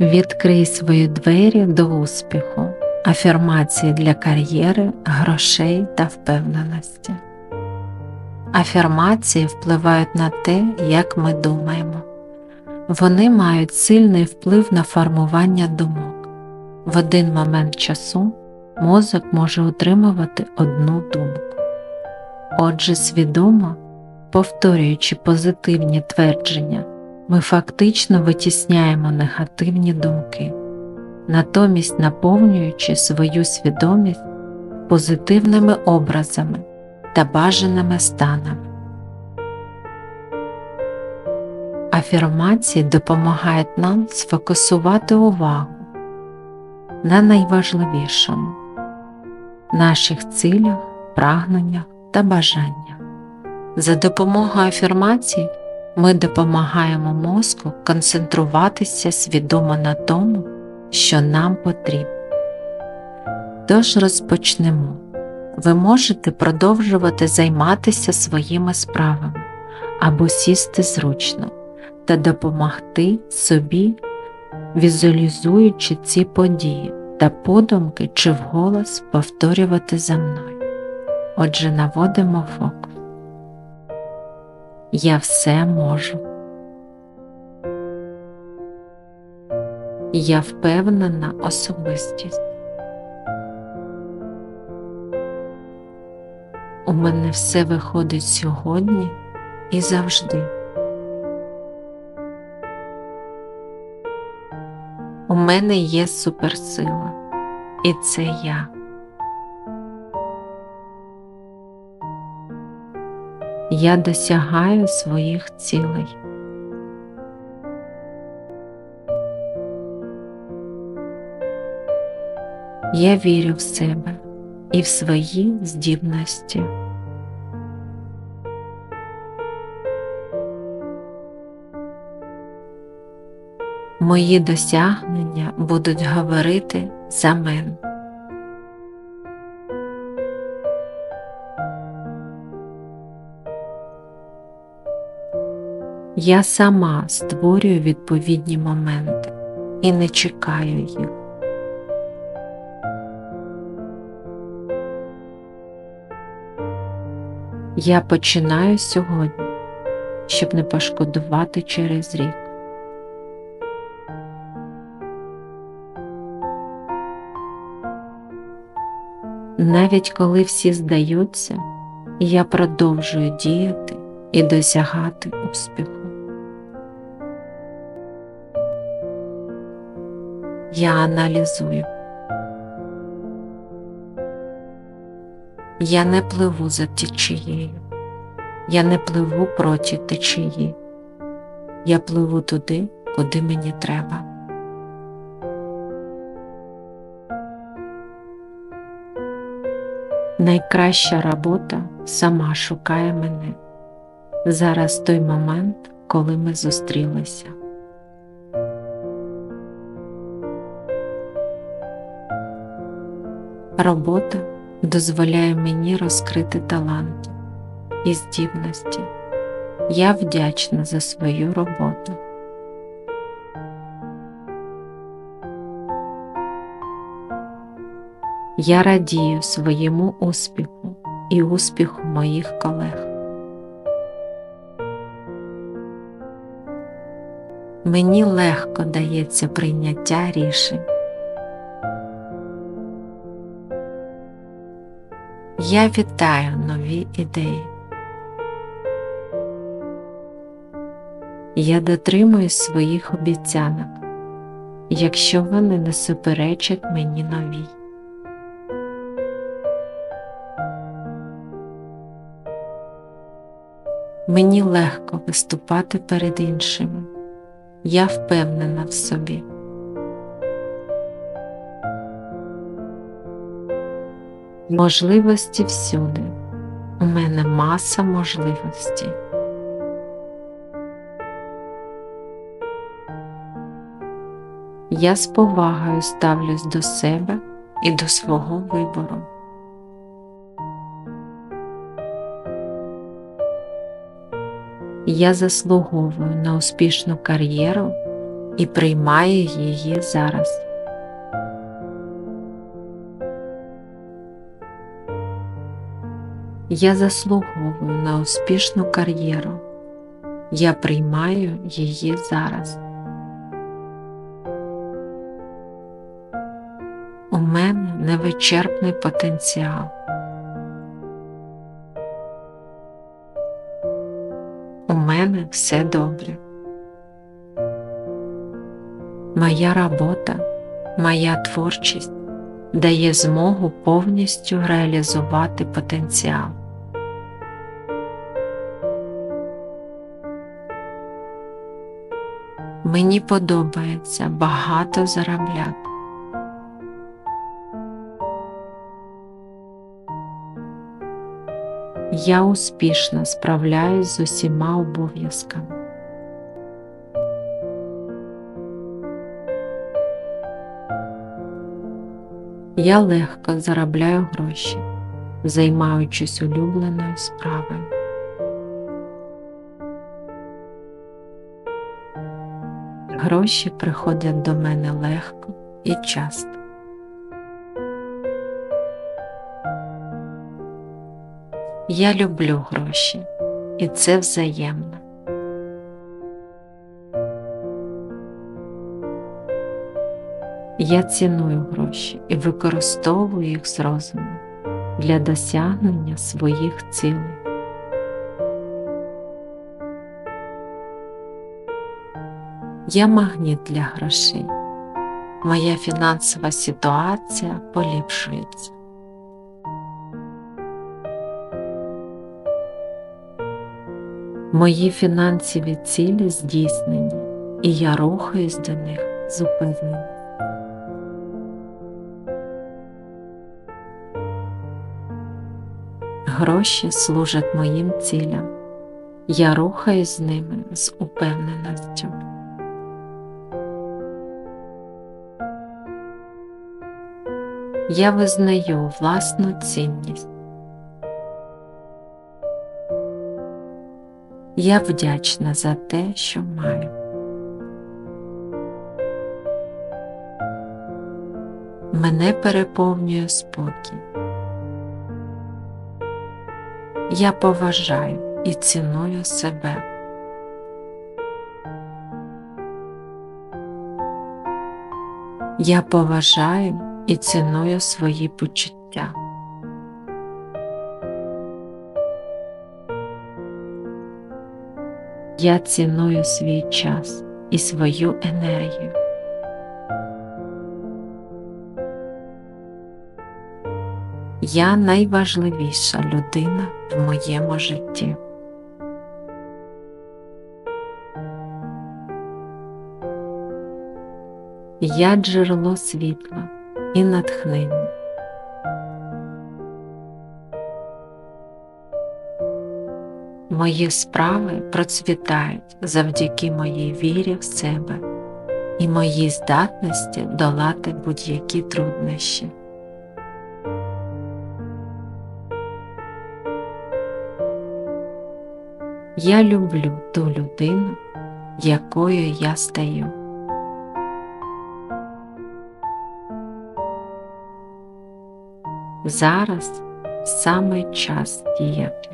Відкрий свої двері до успіху, афірмації для кар'єри, грошей та впевненості. Афірмації впливають на те, як ми думаємо. Вони мають сильний вплив на формування думок. В один момент часу мозок може утримувати одну думку. Отже, свідомо, повторюючи позитивні твердження, ми фактично витісняємо негативні думки, натомість наповнюючи свою свідомість позитивними образами та бажаними станами. Афірмації допомагають нам сфокусувати увагу на найважливішому наших цілях, прагненнях та бажаннях. За допомогою афірмацій ми допомагаємо мозку концентруватися свідомо на тому, що нам потрібно. Тож розпочнемо. Ви можете продовжувати займатися своїми справами або сісти зручно та допомогти собі, візуалізуючи ці події та подумки чи вголос повторювати за мною. Отже, наводимо фокус. Я все можу. Я впевнена особистість. У мене все виходить сьогодні і завжди. У мене є суперсила, і це я. Я досягаю своїх цілей. Я вірю в себе і в свої здібності. Мої досягнення будуть говорити за мене. Я сама створюю відповідні моменти і не чекаю їх. Я починаю сьогодні, щоб не пошкодувати через рік. Навіть коли всі здаються, я продовжую діяти і досягати успіху. Я аналізую. Я не пливу за течією, я не пливу проти течії, я пливу туди, куди мені треба. Найкраща робота сама шукає мене. Зараз той момент, коли ми зустрілися. Робота дозволяє мені розкрити таланти і здібності. Я вдячна за свою роботу. Я радію своєму успіху і успіху моїх колег. Мені легко дається прийняття рішень. Я вітаю нові ідеї. Я дотримуюсь своїх обіцянок, якщо вони не суперечать мені новій. Мені легко виступати перед іншими. Я впевнена в собі. Можливості всюди. У мене маса можливостей. Я з повагою ставлюсь до себе і до свого вибору. Я заслуговую на успішну кар'єру і приймаю її зараз. Я заслуговую на успішну кар'єру. Я приймаю її зараз. У мене невичерпний потенціал. У мене все добре. Моя робота, моя творчість дає змогу повністю реалізувати потенціал. Мені подобається багато заробляти. Я успішно справляюсь з усіма обов'язками. Я легко заробляю гроші, займаючись улюбленою справою. Гроші приходять до мене легко і часто. Я люблю гроші, і це взаємно. Я ціную гроші і використовую їх з розумом для досягнення своїх цілей. Я магніт для грошей. Моя фінансова ситуація поліпшується. Мої фінансові цілі здійснені, і я рухаюсь до них з упевненістю. Гроші служать моїм цілям. Я рухаюсь з ними з упевненістю. Я визнаю власну цінність. Я вдячна за те, що маю. Мене переповнює спокій. Я поважаю і ціную себе. Я поважаю і ціную свої почуття. Я ціную свій час і свою енергію. Я найважливіша людина в моєму житті. Я джерело світла і натхнення. Мої справи процвітають завдяки моїй вірі в себе і моїй здатності долати будь-які труднощі. Я люблю ту людину, якою я стаю. Зараз саме час діяти.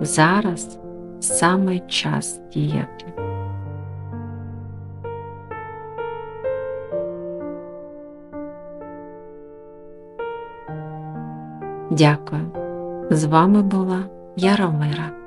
Зараз саме час діяти. Дякую. З вами була Яромира.